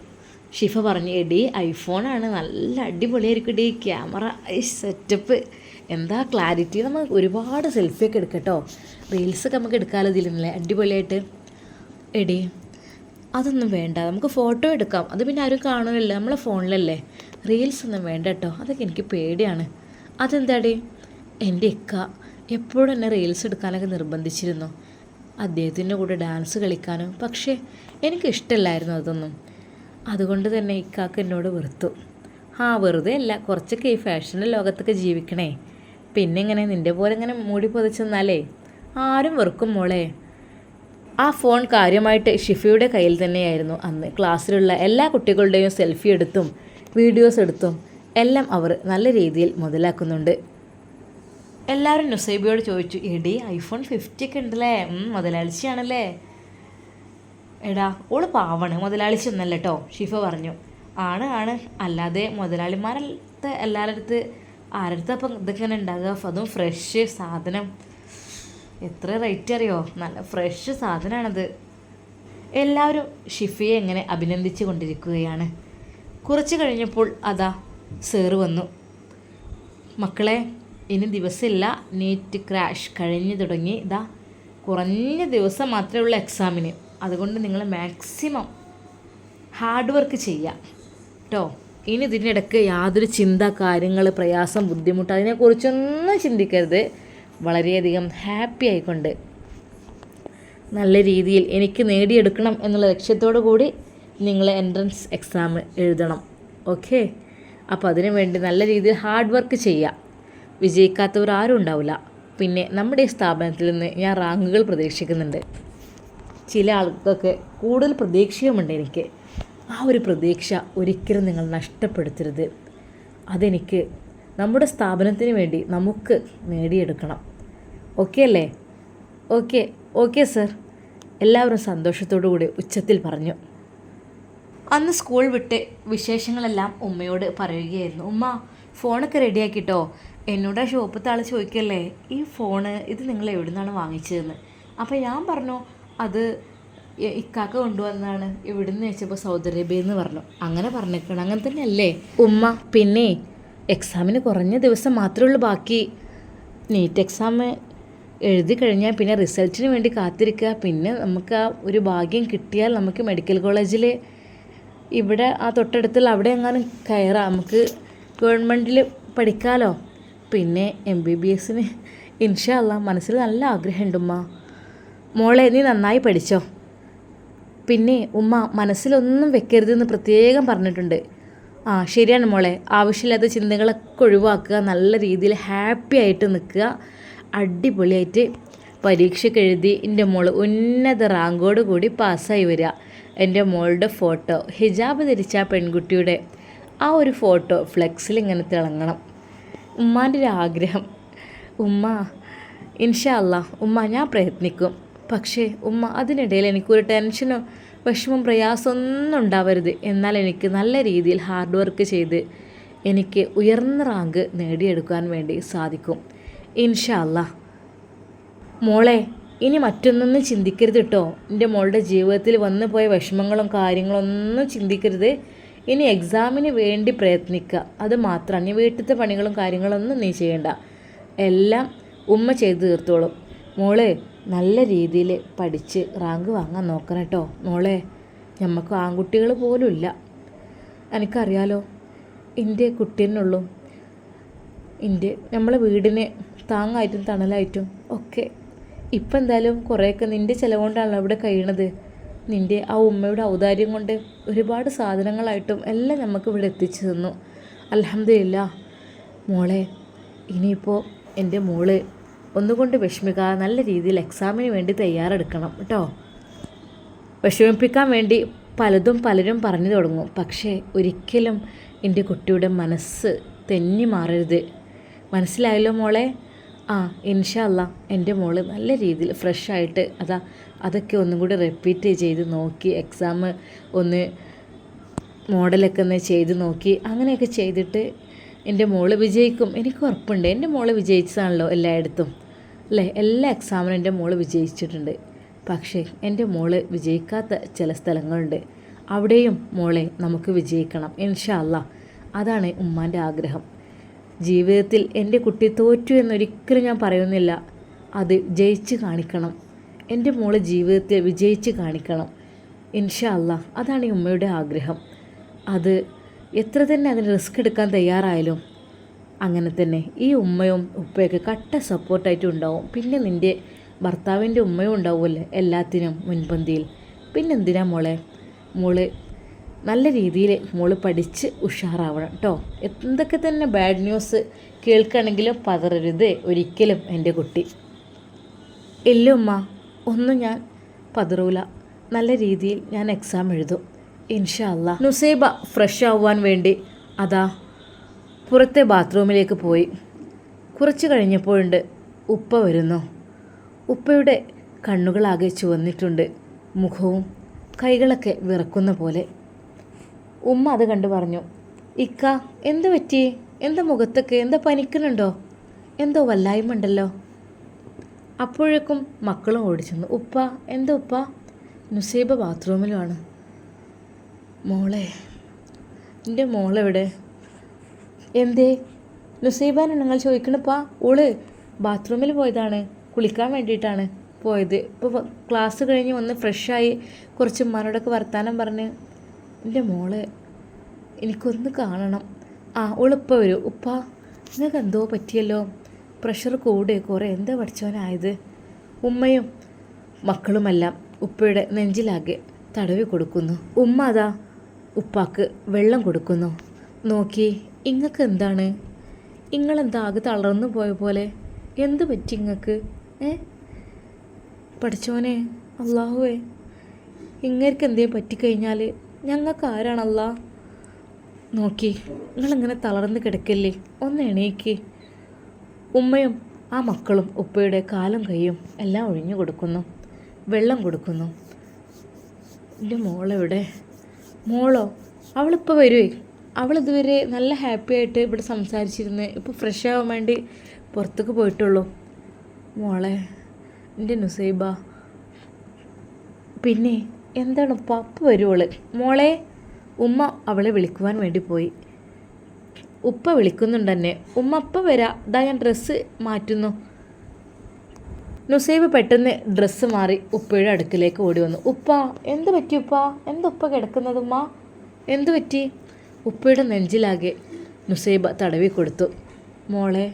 ഷിഫ പറഞ്ഞു എടി ഐഫോണാണ്. നല്ല അടിപൊളിയായിരിക്കും. ഡി ക്യാമറ സെറ്റപ്പ്. എന്താ ക്ലാരിറ്റി? നമ്മൾ ഒരുപാട് സെൽഫിയൊക്കെ എടുക്കട്ടോ. റീൽസൊക്കെ നമുക്ക് എടുക്കാമല്ലോ ഇതിലില്ലേ അടിപൊളിയായിട്ട്. എടി അതൊന്നും വേണ്ട. നമുക്ക് ഫോട്ടോ എടുക്കാം. അത് പിന്നെ ആരും കാണുമല്ലോ നമ്മളെ ഫോണിലല്ലേ? റീൽസ് ഒന്നും വേണ്ട കേട്ടോ അതൊക്കെ എനിക്ക് പേടിയാണ്. അതെന്താടി? എന്റെ ഇക്ക എപ്പോഴും എന്നെ റീൽസ് എടുക്കാനൊക്കെ നിർബന്ധിച്ചിരുന്നു. അദ്ദേഹത്തിന്റെ കൂടെ ഡാൻസ് കളിക്കാനും. പക്ഷേ എനിക്ക് എനിക്കിഷ്ടമല്ലായിരുന്നു അതൊന്നും. അതുകൊണ്ട് തന്നെ ഇക്കാക്ക് എന്നോട് വെറുത്തു. ആ വെറുതെ അല്ല. കുറച്ചൊക്കെ ഈ ഫാഷൻ ലോകത്തൊക്കെ ജീവിക്കണേ. പിന്നെ ഇങ്ങനെ നിന്റെ പോലെ ഇങ്ങനെ മൂടി പൊതിച്ചെന്നാലേ ആരും വെറുക്കും മോളെ. ആ ഫോൺ കാര്യമായിട്ട് ഷിഫയുടെ കയ്യിൽ തന്നെയായിരുന്നു അന്ന്. ക്ലാസ്സിലുള്ള എല്ലാ കുട്ടികളുടെയും സെൽഫി എടുത്തും വീഡിയോസ് എടുത്തും എല്ലാം അവർ നല്ല രീതിയിൽ മുതലാക്കുന്നുണ്ട്. എല്ലാവരും നുസൈബിയോട് ചോദിച്ചു എടി ഐഫോൺ ഫിഫ്റ്റി ഒക്കെ ഉണ്ടല്ലേ മുതലാളിച്ചാണല്ലേ എടാ ഓൾ പാവാണ് മുതലാളിച്ച് ഒന്നല്ല കേട്ടോ ഷിഫ പറഞ്ഞു. ആണ് ആണ്. അല്ലാതെ മുതലാളിമാരത്തെ എല്ലാവരുടെ അടുത്ത് ആരുടെ അപ്പം ഇതൊക്കെ ഉണ്ടാകുക അതും ഫ്രഷ് സാധനം. എത്ര റേറ്റ് അറിയോ? നല്ല ഫ്രഷ് സാധനമാണത് എല്ലാവരും ഷിഫിയെ എങ്ങനെ അഭിനന്ദിച്ചു കൊണ്ടിരിക്കുകയാണ്. കുറച്ച് കഴിഞ്ഞപ്പോൾ അതാ സേറ് വന്നു. മക്കളെ ഇനി ദിവസമില്ല. നീറ്റ് ക്രാഷ് കഴിഞ്ഞു തുടങ്ങി. ഇതാ കുറഞ്ഞ ദിവസം മാത്രമേ ഉള്ളൂ എക്സാമിന് അതുകൊണ്ട് നിങ്ങൾ മാക്സിമം ഹാർഡ് വർക്ക് ചെയ്യുക. കേട്ടോ ഇനി ഇതിനിടയ്ക്ക് യാതൊരു ചിന്ത കാര്യങ്ങൾ പ്രയാസം ബുദ്ധിമുട്ട് അതിനെക്കുറിച്ചൊന്നും ചിന്തിക്കരുത്. വളരെയധികം ഹാപ്പി ആയിക്കൊണ്ട് നല്ല രീതിയിൽ എനിക്ക് നേടിയെടുക്കണം എന്നുള്ള ലക്ഷ്യത്തോടു കൂടി നിങ്ങൾ എൻട്രൻസ് എക്സാം എഴുതണം. ഓക്കെ? അപ്പോൾ അതിനു വേണ്ടി നല്ല രീതിയിൽ ഹാർഡ് വർക്ക് ചെയ്യുക വിജയിക്കാത്തവർ ആരും ഉണ്ടാവില്ല. പിന്നെ നമ്മുടെ സ്ഥാപനത്തിൽ നിന്ന് ഞാൻ റാങ്കുകൾ പ്രതീക്ഷിക്കുന്നുണ്ട്. ചില ആൾക്കൊക്കെ കൂടുതൽ പ്രതീക്ഷയുമുണ്ട് എനിക്ക്. ആ ഒരു പ്രതീക്ഷ ഒരിക്കലും നിങ്ങൾ നഷ്ടപ്പെടുത്തരുത്. അതെനിക്ക് നമ്മുടെ സ്ഥാപനത്തിന് വേണ്ടി നമുക്ക് നേടിയെടുക്കണം. ഓക്കെ അല്ലേ? ഓക്കെ ഓക്കെ സർ എല്ലാവരും സന്തോഷത്തോടു കൂടി ഉച്ചത്തിൽ പറഞ്ഞു. അന്ന് സ്കൂൾ വിട്ട് വിശേഷങ്ങളെല്ലാം ഉമ്മയോട് പറയുകയായിരുന്നു. ഉമ്മ ഫോണൊക്കെ റെഡിയാക്കിട്ടോ എന്നോട് ആ ഷോപ്പത്തെ ആൾ ചോദിക്കല്ലേ ഈ ഫോണ് ഇത് നിങ്ങൾ എവിടെ നിന്നാണ് വാങ്ങിച്ചതെന്ന്? അപ്പോൾ ഞാൻ പറഞ്ഞു അത് ഇക്കാക്ക കൊണ്ടുവന്നതാണ്. ഇവിടുന്ന് വെച്ചപ്പോൾ സൗദി അറേബ്യയിൽ നിന്ന് പറഞ്ഞു. അങ്ങനെ പറഞ്ഞേക്കണം. അങ്ങനെ തന്നെയല്ലേ? ഉമ്മ പിന്നെ എക്സാമിന് കുറഞ്ഞ ദിവസം മാത്രമേ ഉള്ളൂ ബാക്കി. നീറ്റ് എക്സാം എഴുതി കഴിഞ്ഞാൽ പിന്നെ റിസൾട്ടിന് വേണ്ടി കാത്തിരിക്കുക. പിന്നെ നമുക്ക് ആ ഒരു ഭാഗ്യം കിട്ടിയാൽ നമുക്ക് മെഡിക്കൽ കോളേജിൽ ഇവിടെ ആ തൊട്ടടുത്തുള്ള അവിടെ എങ്ങാനും കയറാം. നമുക്ക് ഗവൺമെന്റിൽ പഠിക്കാമല്ലോ പിന്നെ എം ബി ബി എസിന് ഇൻഷല്ല മനസ്സിൽ നല്ല ആഗ്രഹമുണ്ട് ഉമ്മ. മോളെ നീ നന്നായി പഠിച്ചോ. പിന്നെ ഉമ്മ മനസ്സിലൊന്നും വെക്കരുതെന്ന് പ്രത്യേകം പറഞ്ഞിട്ടുണ്ട്. ആ ശരിയാണ് മോളെ. ആവശ്യമില്ലാത്ത ചിന്തകളൊക്കെ ഒഴിവാക്കുക. നല്ല രീതിയിൽ ഹാപ്പി ആയിട്ട് നിൽക്കുക. അടിപൊളിയായിട്ട് പരീക്ഷയ്ക്ക് എഴുതി എന്റെ മോൾ ഉന്നത റാങ്കോട് കൂടി പാസ്സായി വരിക. എന്റെ മോളുടെ ഫോട്ടോ ഹിജാബ് ധരിച്ച പെൺകുട്ടിയുടെ ആ ഒരു ഫോട്ടോ ഫ്ലെക്സിൽ ഇങ്ങനെ തിളങ്ങണം. ഉമ്മാന്റെ ഒരു ആഗ്രഹം. ഉമ്മ ഇൻഷാ അല്ല ഉമ്മ ഞാൻ പ്രയത്നിക്കും. പക്ഷേ ഉമ്മ അതിനിടയിൽ എനിക്കൊരു ടെൻഷനോ വിഷമം പ്രയാസമൊന്നും ഉണ്ടാവരുത്. എന്നാൽ എനിക്ക് നല്ല രീതിയിൽ ഹാർഡ് വർക്ക് ചെയ്ത് എനിക്ക് ഉയർന്ന റാങ്ക് നേടിയെടുക്കാൻ വേണ്ടി സാധിക്കും. ഇൻഷാ അല്ലാ. മോളെ ഇനി മറ്റൊന്നും ചിന്തിക്കരുത് കേട്ടോ എന്റെ മോളുടെ ജീവിതത്തിൽ വന്നു പോയ വിഷമങ്ങളും കാര്യങ്ങളൊന്നും ചിന്തിക്കരുത്. ഇനി എക്സാമിന് വേണ്ടി പ്രയത്നിക്കുക അത് മാത്രമാണ് ഇനി വീട്ടിലത്തെ പണികളും കാര്യങ്ങളൊന്നും നീ ചെയ്യണ്ട. എല്ലാം ഉമ്മ ചെയ്ത് തീർത്തോളും. മോളെ നല്ല രീതിയിൽ പഠിച്ച് റാങ്ക് വാങ്ങാൻ നോക്കണം കേട്ടോ മോളെ നമുക്ക് ആൺകുട്ടികൾ പോലും ഇല്ല. എനിക്കറിയാലോ എന്റെ കുട്ടീനുള്ളൂ എന്റെ നമ്മളെ വീടിന് താങ്ങായിട്ടും തണലായിട്ടും ഒക്കെ. ഇപ്പം എന്തായാലും കുറേയൊക്കെ നിന്റെ ചിലവുകൊണ്ടാണല്ലോ അവിടെ കഴിയണത്. നിന്റെ ആ ഉമ്മയുടെ ഔദാര്യം കൊണ്ട് ഒരുപാട് സാധനങ്ങളായിട്ടും എല്ലാം നമുക്ക് ഇവിടെ എത്തിച്ചു തന്നു. അലഹമില്ല മോളെ ഇനിയിപ്പോൾ എന്റെ മോൾ ഒന്നുകൊണ്ട് വിഷമിക്കാതെ നല്ല രീതിയിൽ എക്സാമിന് വേണ്ടി തയ്യാറെടുക്കണം കേട്ടോ. വിഷമിപ്പിക്കാൻ വേണ്ടി പലതും പലരും പറഞ്ഞു തുടങ്ങും. പക്ഷേ ഒരിക്കലും എന്റെ കുട്ടിയുടെ മനസ്സ് തെന്നി മാറരുത്. മനസ്സിലായല്ലോ മോളെ? ആ ഇൻഷല്ല എന്റെ മോൾ നല്ല രീതിയിൽ ഫ്രഷായിട്ട് അതാ അതൊക്കെ ഒന്നും കൂടി റിപ്പീറ്റ് ചെയ്ത് നോക്കി എക്സാം ഒന്ന് മോഡലൊക്കെ ഒന്ന് ചെയ്ത് നോക്കി അങ്ങനെയൊക്കെ ചെയ്തിട്ട് എന്റെ മോൾ വിജയിക്കും. എനിക്ക് ഉറപ്പുണ്ട്. എന്റെ മോൾ വിജയിച്ചതാണല്ലോ എല്ലായിടത്തും. അല്ലേ? എല്ലാ എക്സാമിനും എന്റെ മോൾ വിജയിച്ചിട്ടുണ്ട്. പക്ഷേ എന്റെ മോൾ വിജയിക്കാത്ത ചില സ്ഥലങ്ങളുണ്ട്. അവിടെയും മോളെ നമുക്ക് വിജയിക്കണം. ഇൻഷാ അല്ലാ. അതാണ് ഉമ്മാന്റെ ആഗ്രഹം. ജീവിതത്തിൽ എന്റെ കുട്ടി തോറ്റു എന്നൊരിക്കലും ഞാൻ പറയുന്നില്ല. അത് ജയിച്ച് കാണിക്കണം. എന്റെ മോൾ ജീവിതത്തിൽ വിജയിച്ച് കാണിക്കണം. ഇൻഷാ അല്ല അതാണ് ഈ ഉമ്മയുടെ ആഗ്രഹം. അത് എത്ര തന്നെ അതിന് റിസ്ക് എടുക്കാൻ തയ്യാറായാലും അങ്ങനെ തന്നെ ഈ ഉമ്മയും ഉപ്പയൊക്കെ കട്ട സപ്പോർട്ടായിട്ടും ഉണ്ടാവും. പിന്നെ നിന്റെ ഭർത്താവിന്റെ ഉമ്മയും ഉണ്ടാവുമല്ലേ എല്ലാത്തിനും മുൻപന്തിയിൽ. പിന്നെന്തിനാ മോളെ? മോൾ നല്ല രീതിയിൽ മോൾ പഠിച്ച് ഉഷാറാവണം കേട്ടോ എന്തൊക്കെ തന്നെ ബാഡ് ന്യൂസ് കേൾക്കുകയാണെങ്കിലും പതറരുത് ഒരിക്കലും എന്റെ കുട്ടി. ഇല്ല ഉമ്മ ഒന്നും ഞാൻ പതറൂല. നല്ല രീതിയിൽ ഞാൻ എക്സാം എഴുതും. ഇൻഷാ അല്ലാ നുസൈബ ഫ്രഷ് ആവാൻ വേണ്ടി അതാ പുറത്തെ ബാത്റൂമിലേക്ക് പോയി. കുറച്ച് കഴിഞ്ഞപ്പോഴുണ്ട് ഉപ്പ വരുന്നു. ഉപ്പയുടെ കണ്ണുകളാകെ ചുവന്നിട്ടുണ്ട്. മുഖവും കൈകളൊക്കെ വിറക്കുന്ന പോലെ. ഉമ്മ അത് കണ്ടു പറഞ്ഞു ഇക്ക എന്ത് പറ്റി? എന്താ മുഖത്തൊക്കെ? എന്താ പനിക്കുന്നുണ്ടോ എന്തോ വല്ലായ്മ ഉണ്ടല്ലോ. അപ്പോഴേക്കും മക്കളും ഓടിച്ചെന്നു ഉപ്പ എന്താ ഉപ്പ? നുസൈബ ബാത്റൂമിലുമാണ് മോളെ എന്റെ മോളെവിടെ? എന്തേ? നുസൈബാണ് നിങ്ങൾ ചോദിക്കണപ്പാ ഓൾ ബാത്റൂമിൽ പോയതാണ് കുളിക്കാൻ വേണ്ടിയിട്ടാണ് പോയത്. ഇപ്പോൾ ക്ലാസ് കഴിഞ്ഞ് വന്ന് ഫ്രഷായി കുറച്ച് ഉമ്മാനോടൊക്കെ വർത്താനം പറഞ്ഞ് എന്റെ മോളെ എനിക്കൊന്ന് കാണണം. ആ ഓളിപ്പോൾ വരൂ. ഉപ്പ നിങ്ങൾക്ക് എന്തോ പറ്റിയല്ലോ? പ്രഷർ കൂടെ കുറേ. എന്താ പഠിച്ചവനായത്? ഉമ്മയും മക്കളുമെല്ലാം ഉപ്പയുടെ നെഞ്ചിലാകെ തടവി കൊടുക്കുന്നു. ഉമ്മ അതാ ഉപ്പാക്ക് വെള്ളം കൊടുക്കുന്നു. നോക്കി ഇങ്ങക്ക് എന്താണ് ഇങ്ങളെന്താ ആകെ തളർന്നു പോയ പോലെ? എന്ത് പറ്റി ഇങ്ങക്ക്? ഏ? പഠിച്ചോനെ അള്ളാഹുവേ ഇങ്ങർക്ക് എന്തേലും പറ്റിക്കഴിഞ്ഞാൽ ഞങ്ങൾക്ക് ആരാണല്ല നോക്കി നിങ്ങളിങ്ങനെ തളർന്ന് കിടക്കല്ലേ? ഒന്ന് എണീക്ക്. ഉമ്മയും ആ മക്കളും ഉപ്പയുടെ കാലും കൈയും എല്ലാം ഒഴിഞ്ഞു കൊടുക്കുന്നു. വെള്ളം കൊടുക്കുന്നു. എന്റെ മോളെവിടെ? മോളോ അവളിപ്പോൾ വരുവേ? അവളിതുവരെ നല്ല ഹാപ്പി ആയിട്ട് ഇവിടെ സംസാരിച്ചിരുന്ന് ഇപ്പോൾ ഫ്രഷ് ആവാൻ വേണ്ടി പുറത്തേക്ക് പോയിട്ടുള്ളൂ. മോളെ എന്റെ നുസൈബ. പിന്നെ എന്താണ് പപ്പ വരുവോൾ? മോളെ ഉമ്മ അവളെ വിളിക്കുവാൻ വേണ്ടി പോയി. ഉപ്പ വിളിക്കുന്നുണ്ട് തന്നെ ഉമ്മ അപ്പ വരാ. ഇതാ ഞാൻ ഡ്രസ്സ് മാറ്റുന്നു. നുസൈബ് പെട്ടെന്ന് ഡ്രസ്സ് മാറി ഉപ്പയുടെ അടുക്കിലേക്ക് ഓടി വന്നു. ഉപ്പ എന്ത് പറ്റി ഉപ്പ? എന്ത് ഉപ്പ കിടക്കുന്നത് ഉമ്മ? എന്ത് പറ്റി? ഉപ്പയുടെ നെഞ്ചിലാകെ നുസൈബ തടവി കൊടുത്തു. മോളെ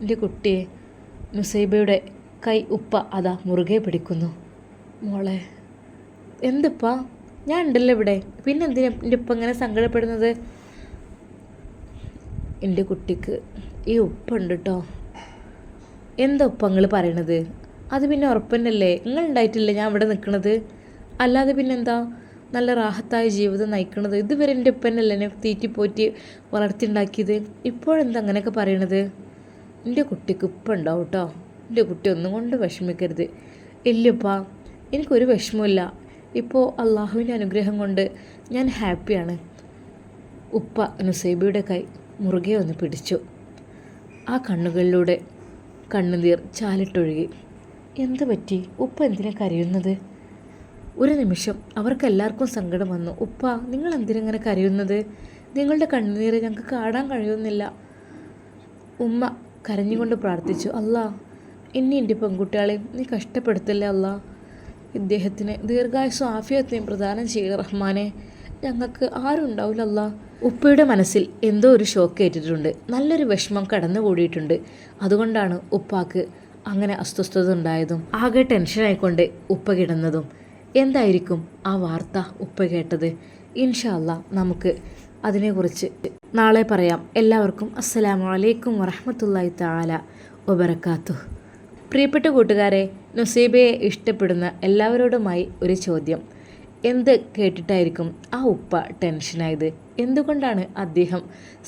എന്റെ കുട്ടിയെ നുസൈബയുടെ കൈ ഉപ്പ അതാ മുറുകെ പിടിക്കുന്നു. മോളെ. എന്തിപ്പാ? ഞാൻ ഉണ്ടല്ലോ ഇവിടെ. പിന്നെ എന്തിനാ എന്റെ ഉപ്പ ഇങ്ങനെ സങ്കടപ്പെടുന്നത്? എന്റെ കുട്ടിക്ക് ഈ ഉപ്പുണ്ട് കേട്ടോ എന്താ ഉപ്പ നിങ്ങൾ പറയണത്? അത് പിന്നെ ഉറപ്പന്നല്ലേ? നിങ്ങൾ ഉണ്ടായിട്ടില്ലേ ഞാൻ ഇവിടെ നിൽക്കണത് അല്ലാതെ പിന്നെന്താ നല്ല റാഹത്തായ ജീവിതം നയിക്കണത്. ഇതുവരെ എന്റെ ഉപ്പന്നല്ലേ എന്നെ തീറ്റിപ്പോറ്റി വളർത്തിണ്ടാക്കിയത് ഇപ്പോഴെന്താ അങ്ങനെയൊക്കെ പറയണത്? എന്റെ കുട്ടിക്ക് ഉപ്പുണ്ടാവും കേട്ടോ എന്റെ കുട്ടി ഒന്നും കൊണ്ട് വിഷമിക്കരുത്. ഇല്ലപ്പാ എനിക്കൊരു വിഷമമില്ല ഇപ്പോൾ അള്ളാഹുവിന്റെ അനുഗ്രഹം കൊണ്ട് ഞാൻ ഹാപ്പിയാണ്. ഉപ്പ നുസൈബിയുടെ കൈ മുറുകെ ഒന്ന് പിടിച്ചു. ആ കണ്ണുകളിലൂടെ കണ്ണുനീർ ചാലിട്ടൊഴുകി. എന്ത് പറ്റി? ഉപ്പ എന്തിനാ കരയുന്നത്? ഒരു നിമിഷം അവർക്കെല്ലാവർക്കും സങ്കടം വന്നു. ഉപ്പ നിങ്ങൾ എന്തിനങ്ങനെ കരയുന്നത്? നിങ്ങളുടെ കണ്ണുനീർ ഞങ്ങൾക്ക് കാണാൻ കഴിയുന്നില്ല. ഉമ്മ കരഞ്ഞുകൊണ്ട് പ്രാർത്ഥിച്ചു. അല്ല ഇനി എന്റെ പെൺകുട്ടികളെ നീ കഷ്ടപ്പെടുത്തല്ലേ അല്ലാ ഇദ്ദേഹത്തിന് ദീർഘായുസ് ആഫിയത്തെയും പ്രദാനം ചെയ്യുക റഹ്മാനെ ഞങ്ങൾക്ക് ആരുണ്ടാവില്ല ഉപ്പയുടെ മനസ്സിൽ എന്തോ ഒരു ഷോക്ക് ഏറ്റിട്ടുണ്ട്. നല്ലൊരു വിഷമം കടന്നുകൂടിയിട്ടുണ്ട്. അതുകൊണ്ടാണ് ഉപ്പാക്ക് അങ്ങനെ അസ്വസ്ഥത ഉണ്ടായതും ആകെ ടെൻഷനായിക്കൊണ്ട് ഉപ്പ കിടന്നതും. എന്തായിരിക്കും ആ വാർത്ത ഉപ്പ കേട്ടത്? ഇൻഷാ അല്ലാ നമുക്ക് അതിനെക്കുറിച്ച് നാളെ പറയാം. എല്ലാവർക്കും അസ്സലാമു അലൈക്കും വറഹമത്തല്ലാഹി താല വബർക്കാത്തു പ്രിയപ്പെട്ട കൂട്ടുകാരെ നുസീബയെ ഇഷ്ടപ്പെടുന്ന എല്ലാവരോടുമായി ഒരു ചോദ്യം. എന്ത് കേട്ടിട്ടായിരിക്കും ആ ഉപ്പ ടെൻഷനായത്? എന്തുകൊണ്ടാണ് അദ്ദേഹം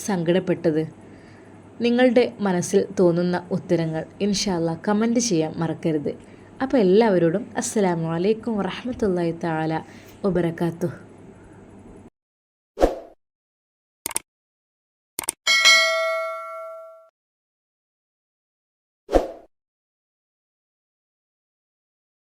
സങ്കടപ്പെട്ടത്? നിങ്ങളുടെ മനസ്സിൽ തോന്നുന്ന ഉത്തരങ്ങൾ ഇൻഷാല്ല കമന്റ് ചെയ്യാൻ മറക്കരുത്. അപ്പോൾ എല്ലാവരോടും അസ്സലാമു അലൈക്കും വറഹമത്തല്ലാഹി താല വബർക്കാത്തു